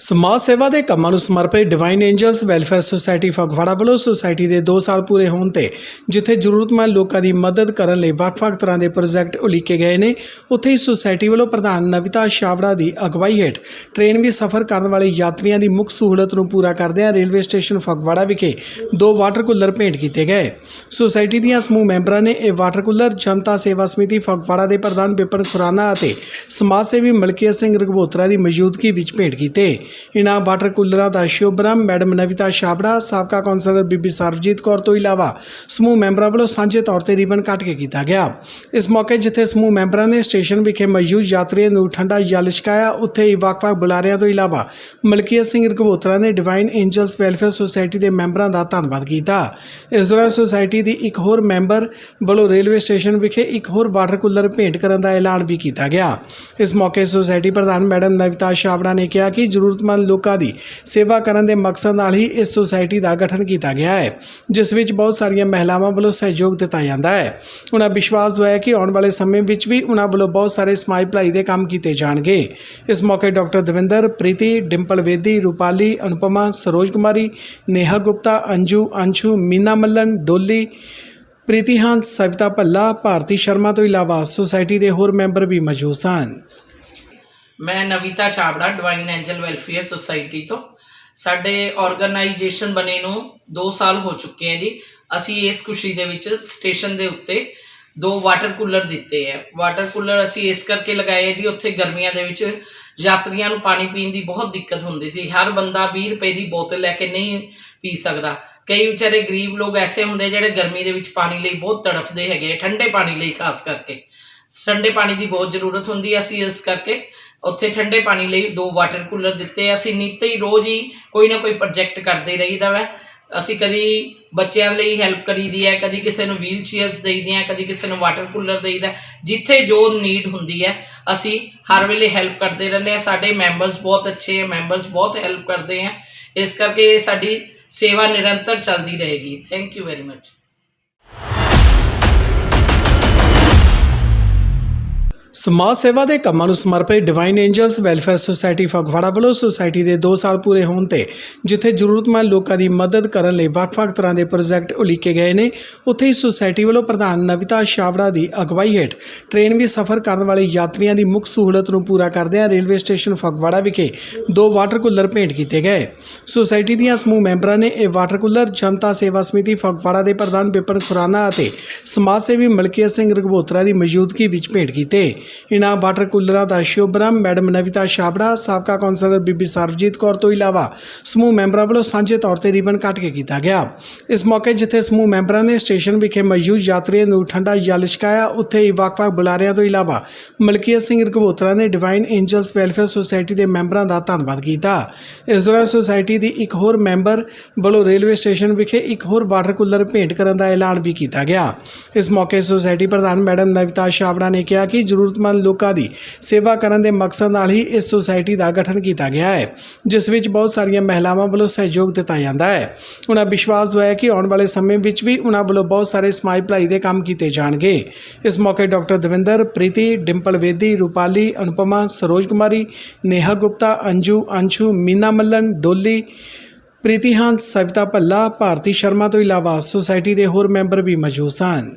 ਸਮਾਜ ਸੇਵਾ ਦੇ ਕੰਮਾਂ ਨੂੰ ਸਮਰਪਿਤ divine angels welfare society Phagwara ਵੱਲੋਂ ਸੁਸਾਇਟੀ ਦੇ 2 ਸਾਲ ਪੂਰੇ ਹੋਣ ਤੇ ਜਿੱਥੇ ਜ਼ਰੂਰਤਮੰਦ ਲੋਕਾਂ ਦੀ ਮਦਦ ਕਰਨ ਲਈ ਵੱਖ-ਵੱਖ ਤਰ੍ਹਾਂ ਦੇ ਪ੍ਰੋਜੈਕਟ ਉਲੀਕੇ ਗਏ ਨੇ, ਉੱਥੇ ਹੀ ਸੁਸਾਇਟੀ ਵੱਲੋਂ ਪ੍ਰਧਾਨ ਨਵਿਤਾ ਸ਼ਾਵੜਾ ਦੀ ਅਗਵਾਈ ਹੇਠ ਟ੍ਰੇਨ ਵੀ ਸਫ਼ਰ ਕਰਨ ਵਾਲੇ ਯਾਤਰੀਆਂ ਦੀ ਮੁੱਖ ਸਹੂਲਤ ਨੂੰ ਪੂਰਾ ਕਰਦਿਆਂ ਰੇਲਵੇ ਸਟੇਸ਼ਨ ਫਗਵਾੜਾ ਵਿਖੇ ਦੋ ਵਾਟਰ ਕੂਲਰ ਭੇਂਟ ਕੀਤੇ ਗਏ। ਸੁਸਾਇਟੀ ਦੀਆਂ ਸਮੂਹ ਮੈਂਬਰਾਂ ਨੇ ਇਹ ਵਾਟਰ ਕੂਲਰ ਜਨਤਾ ਸੇਵਾ ਸਮਿਤੀ ਫਗਵਾੜਾ ਦੇ ਪ੍ਰਧਾਨ ਬਿਪਨ ਖੁਰਾਨਾ ਅਤੇ ਸਮਾਜ ਸੇਵੀ ਮਲਕੀਤ ਸਿੰਘ ਰਘਬੋਤਰਾ ਦੀ ਮੌਜੂਦਗੀ ਵਿੱਚ ਭੇਂਟ ਕੀਤੇ। ਇਨ੍ਹਾਂ ਵਾਟਰ ਕੂਲਰਾਂ ਦਾ ਸ਼ੁਭਰਮ ਮੈਡਮ ਨਵਿਤਾ ਛਾਬੜਾ, ਸਾਬਕਾ ਕੌਂਸਲਰ ਬੀਬੀ ਸਰਬਜੀਤ ਕੌਰ ਤੋਂ ਇਲਾਵਾ ਸਮੂਹ ਮੈਂਬਰਾਂ ਵੱਲੋਂ ਸਾਂਝੇ ਤੌਰ ਤੇ ਰਿਬਨ ਕੱਟ ਕੇ ਕੀਤਾ ਗਿਆ। ਇਸ ਮੌਕੇ ਜਿੱਥੇ ਸਮੂਹ ਮੈਂਬਰਾਂ ਨੇ ਸਟੇਸ਼ਨ ਵਿਖੇ ਮੌਜੂਦ ਯਾਤਰੀਆਂ ਨੂੰ ਠੰਡਾ ਜਲ ਛਕਾਇਆ, ਉੱਥੇ ਹੀ ਵੱਖ-ਵੱਖ ਬੁਲਾਰਿਆਂ ਤੋਂ ਇਲਾਵਾ ਮਲਕੀਅਤ ਸਿੰਘ ਰਘਬੋਤਰਾ ਨੇ ਡਿਵਾਈਨ ਐਂਜਲਸ ਵੈਲਫੇਅਰ ਸੁਸਾਇਟੀ ਦੇ ਮੈਂਬਰਾਂ ਦਾ ਧੰਨਵਾਦ ਕੀਤਾ। ਇਸ ਦੌਰਾਨ ਸੁਸਾਇਟੀ ਦੀ ਇੱਕ ਹੋਰ ਮੈਂਬਰ ਵੱਲੋਂ ਰੇਲਵੇ ਸਟੇਸ਼ਨ ਵਿਖੇ ਇੱਕ ਹੋਰ ਵਾਟਰ ਕੂਲਰ ਭੇਂਟ ਕਰਨ ਦਾ ਐਲਾਨ ਵੀ ਕੀਤਾ ਗਿਆ। ਇਸ ਮੌਕੇ ਸੁਸਾਇਟੀ ਪ੍ਰਧਾਨ ਮੈਡਮ ਨਵਿਤਾ ਛਾਬੜਾ ਨੇ ਕਿਹਾ ਕਿ ਜ਼ਰੂਰਤਮੰਦ ਲੋਕਾਂ ਦੀ ਸੇਵਾ ਕਰਨ ਦੇ ਮਕਸਦ ਨਾਲ ਹੀ ਇਸ ਸੁਸਾਇਟੀ ਦਾ ਗਠਨ ਕੀਤਾ ਗਿਆ ਹੈ, ਜਿਸ ਵਿੱਚ ਬਹੁਤ ਸਾਰੀਆਂ ਮਹਿਲਾਵਾਂ ਵੱਲੋਂ ਸਹਿਯੋਗ ਦਿੱਤਾ ਜਾਂਦਾ ਹੈ। ਉਹਨਾਂ ਵਿਸ਼ਵਾਸ ਦਵਾਇਆ ਕਿ ਆਉਣ ਵਾਲੇ ਸਮੇਂ ਵਿੱਚ ਵੀ ਉਹਨਾਂ ਵੱਲੋਂ ਬਹੁਤ ਸਾਰੇ ਸਮਾਜ ਭਲਾਈ ਦੇ ਕੰਮ ਕੀਤੇ ਜਾਣਗੇ। ਇਸ ਮੌਕੇ ਡਾਕਟਰ ਦਵਿੰਦਰ, ਪ੍ਰੀਤੀ, ਡਿੰਪਲ ਵੇਦੀ, ਰੂਪਾਲੀ, ਅਨੁਪਮਾ, ਸਰੋਜ ਕੁਮਾਰੀ, ਨੇਹਾ ਗੁਪਤਾ, ਅੰਜੂ, ਅੰਸ਼ੂ, ਮੀਨਾ ਮੱਲਨ, ਡੋਲੀ, ਪ੍ਰੀਤੀ ਹਾਂਸ, ਸਵਿਤਾ ਭੱਲਾ, ਭਾਰਤੀ ਸ਼ਰਮਾ ਤੋਂ ਇਲਾਵਾ ਸੁਸਾਇਟੀ ਦੇ ਹੋਰ ਮੈਂਬਰ ਵੀ ਮੌਜੂਦ ਸਨ। ਮੈਂ Navita Chawra divine angel welfare society ਤੋਂ। ਸਾਡੇ ਆਰਗੇਨਾਈਜੇਸ਼ਨ ਬਣੇ ਨੂੰ 2 ਸਾਲ ਹੋ ਚੁੱਕੇ ਹੈ ਜੀ। ਅਸੀਂ ਇਸ ਖੁਸ਼ੀ ਦੇ ਵਿੱਚ ਸਟੇਸ਼ਨ ਦੇ ਉੱਤੇ ਦੋ ਵਾਟਰ ਕੂਲਰ ਦਿੱਤੇ ਹੈ ਵਾਟਰ ਕੂਲਰ ਅਸੀਂ ਇਸ ਕਰਕੇ ਲਗਾਏ ਜੀ, ਉੱਥੇ ਗਰਮੀਆਂ ਦੇ ਵਿੱਚ ਯਾਤਰੀਆਂ ਨੂੰ ਪਾਣੀ ਪੀਣ ਦੀ ਬਹੁਤ ਦਿੱਕਤ ਹੁੰਦੀ ਸੀ। ਹਰ ਬੰਦਾ 20 ਰੁਪਏ ਦੀ ਬੋਤਲ ਲੈ ਕੇ ਨਹੀਂ ਪੀ ਸਕਦਾ। ਕਈ ਵਿਚਾਰੇ ਗਰੀਬ ਲੋਕ ਐਸੇ ਹੁੰਦੇ ਜਿਹੜੇ ਗਰਮੀ ਦੇ ਵਿੱਚ ਪਾਣੀ ਲਈ ਬਹੁਤ ਤੜਫਦੇ ਹੈਗੇ ਠੰਡੇ ਪਾਣੀ ਲਈ ਖਾਸ ਕਰਕੇ। ਠੰਡੇ ਪਾਣੀ ਦੀ ਬਹੁਤ ਜ਼ਰੂਰਤ ਹੁੰਦੀ ਹੈ ਅਸੀਂ ਇਸ ਕਰਕੇ ਉੱਥੇ ਠੰਡੇ ਪਾਣੀ ਲਈ ਦੋ ਵਾਟਰ ਕੂਲਰ ਦਿੱਤੇ ਅਸੀਂ ਨਿੱਤ ਹੀ ਰੋਜ਼ ਹੀ ਕੋਈ ਨਾ ਕੋਈ ਪ੍ਰੋਜੈਕਟ ਕਰਦੇ ਰਹੀਦਾ ਵੈ। ਅਸੀਂ ਕਦੀ ਬੱਚਿਆਂ ਲਈ ਹੈਲਪ ਕਰੀਦੀ ਹੈ ਕਦੀ ਕਿਸੇ ਨੂੰ ਵੀਲ ਚੇਅਰਸ ਦੇਈਦੇ ਆ ਕਦੀ ਕਿਸੇ ਨੂੰ ਵਾਟਰ ਕੂਲਰ ਦੇਈਦਾ, ਜਿੱਥੇ ਜੋ ਨੀਡ ਹੁੰਦੀ ਹੈ ਅਸੀਂ ਹਰ ਵੇਲੇ ਹੈਲਪ ਕਰਦੇ ਰਹਿੰਦੇ ਆ। ਸਾਡੇ ਮੈਂਬਰਸ ਬਹੁਤ ਅੱਛੇ ਹੈ ਮੈਂਬਰਸ ਬਹੁਤ ਹੈਲਪ ਕਰਦੇ ਆ। ਇਸ ਕਰਕੇ ਸਾਡੀ ਸੇਵਾ ਨਿਰੰਤਰ ਚੱਲਦੀ ਰਹੇਗੀ। ਥੈਂਕ ਯੂ ਵੈਰੀ ਮਚ ਸਮਾਜ ਸੇਵਾ ਦੇ ਕੰਮਾਂ ਨੂੰ ਸਮਰਪਿਤ divine angels welfare society Phagwara ਵੱਲੋਂ ਸੁਸਾਇਟੀ ਦੇ 2 ਸਾਲ ਪੂਰੇ ਹੋਣ ਤੇ ਜਿੱਥੇ ਜ਼ਰੂਰਤਮੰਦ ਲੋਕਾਂ ਦੀ ਮਦਦ ਕਰਨ ਲਈ ਵੱਖ-ਵੱਖ ਤਰ੍ਹਾਂ ਦੇ ਪ੍ਰੋਜੈਕਟ ਉਲੀਕੇ ਗਏ ਨੇ, ਉੱਥੇ ਹੀ ਸੁਸਾਇਟੀ ਵੱਲੋਂ ਪ੍ਰਧਾਨ ਨਵਿਤਾ ਸ਼ਾਵੜਾ ਦੀ ਅਗਵਾਈ ਹੇਠ ਟ੍ਰੇਨ ਵੀ ਸਫ਼ਰ ਕਰਨ ਵਾਲੇ ਯਾਤਰੀਆਂ ਦੀ ਮੁੱਖ ਸਹੂਲਤ ਨੂੰ ਪੂਰਾ ਕਰਦਿਆਂ ਰੇਲਵੇ ਸਟੇਸ਼ਨ ਫਗਵਾੜਾ ਵਿਖੇ ਦੋ ਵਾਟਰ ਕੂਲਰ ਭੇਂਟ ਕੀਤੇ ਗਏ। ਸੁਸਾਇਟੀ ਦੀਆਂ ਸਮੂਹ ਮੈਂਬਰਾਂ ਨੇ ਇਹ ਵਾਟਰ ਕੂਲਰ ਜਨਤਾ ਸੇਵਾ ਸਮਿਤੀ ਫਗਵਾੜਾ ਦੇ ਪ੍ਰਧਾਨ ਬਿਪਨ ਖੁਰਾਨਾ ਅਤੇ ਸਮਾਜ ਸੇਵੀ ਮਲਕੀਅਤ ਸਿੰਘ ਰਘਬੋਤਰਾ ਦੀ ਮੌਜੂਦਗੀ ਵਿੱਚ ਭੇਂਟ ਕੀਤੇ। ਇਨ੍ਹਾਂ ਵਾਟਰ ਕੂਲਰਾਂ ਦਾ ਸ਼ੁਭ ਸ਼ੁਭਰਮ ਮੈਡਮ ਨਵਿਤਾ ਛਾਬੜਾ, ਸਾਬਕਾ ਕੌਂਸਲਰ ਬੀਬੀ ਸਰਬਜੀਤ ਕੌਰ ਤੋਂ ਇਲਾਵਾ ਸਮੂਹ ਮੈਂਬਰਾਂ ਵੱਲੋਂ ਸਾਂਝੇ ਤੌਰ ਤੇ ਰਿਬਨ ਕੱਟ ਕੇ ਕੀਤਾ ਗਿਆ। ਇਸ ਮੌਕੇ ਜਿੱਥੇ ਸਮੂਹ ਮੈਂਬਰਾਂ ਨੇ ਸਟੇਸ਼ਨ ਵਿਖੇ ਮੌਜੂਦ ਯਾਤਰੀਆਂ ਨੂੰ ਠੰਡਾ ਜਲ ਛਕਾਇਆ, ਉੱਥੇ ਹੀ ਵੱਖ-ਵੱਖ ਬੁਲਾਰਿਆਂ ਤੋਂ ਇਲਾਵਾ ਮਲਕੀਅਤ ਸਿੰਘ ਰਘਬੋਤਰਾ ਨੇ ਡਿਵਾਈਨ ਐਂਜਲਸ ਵੈਲਫੇਅਰ ਸੁਸਾਇਟੀ ਦੇ ਮੈਂਬਰਾਂ ਦਾ ਧੰਨਵਾਦ ਕੀਤਾ। ਇਸ ਦੌਰਾਨ ਸੁਸਾਇਟੀ ਦੀ ਇੱਕ ਹੋਰ ਮੈਂਬਰ ਵੱਲੋਂ ਰੇਲਵੇ ਸਟੇਸ਼ਨ ਵਿਖੇ ਇੱਕ ਹੋਰ ਵਾਟਰ ਕੂਲਰ ਭੇਂਟ ਕਰਨ ਦਾ ਐਲਾਨ ਵੀ ਕੀਤਾ ਗਿਆ। ਇਸ ਮੌਕੇ ਸੁਸਾਇਟੀ ਪ੍ਰਧਾਨ ਮੈਡਮ ਨਵਿਤਾ ਛਾਬੜਾ ਨੇ ਕਿਹਾ ਕਿ ਜ਼ਰੂਰ ਜ਼ਰੂਰਤਮੰਦ ਲੋਕਾਂ ਦੀ ਸੇਵਾ ਕਰਨ ਦੇ ਮਕਸਦ ਨਾਲ ਹੀ ਇਸ ਸੁਸਾਇਟੀ ਦਾ ਗਠਨ ਕੀਤਾ ਗਿਆ ਹੈ, ਜਿਸ ਵਿੱਚ ਬਹੁਤ ਸਾਰੀਆਂ ਮਹਿਲਾਵਾਂ ਵੱਲੋਂ ਸਹਿਯੋਗ ਦਿੱਤਾ ਜਾਂਦਾ ਹੈ। ਉਹਨਾਂ ਵਿਸ਼ਵਾਸ ਦਵਾਇਆ ਕਿ ਆਉਣ ਵਾਲੇ ਸਮੇਂ ਵਿੱਚ ਵੀ ਉਹਨਾਂ ਵੱਲੋਂ ਬਹੁਤ ਸਾਰੇ ਸਮਾਜ ਭਲਾਈ ਦੇ ਕੰਮ ਕੀਤੇ ਜਾਣਗੇ। ਇਸ ਮੌਕੇ ਡਾਕਟਰ ਦਵਿੰਦਰ, ਪ੍ਰੀਤੀ, ਡਿੰਪਲ ਵੇਦੀ, ਰੂਪਾਲੀ, ਅਨੁਪਮਾ, ਸਰੋਜ ਕੁਮਾਰੀ, ਨੇਹਾ ਗੁਪਤਾ, ਅੰਜੂ, ਅੰਸ਼ੂ, ਮੀਨਾ ਮੱਲਨ, ਡੋਲੀ, ਪ੍ਰੀਤੀ ਹਾਂਸ, ਸਵਿਤਾ ਭੱਲਾ, ਭਾਰਤੀ ਸ਼ਰਮਾ ਤੋਂ ਇਲਾਵਾ ਸੁਸਾਇਟੀ ਦੇ ਹੋਰ ਮੈਂਬਰ ਵੀ ਮੌਜੂਦ ਸਨ।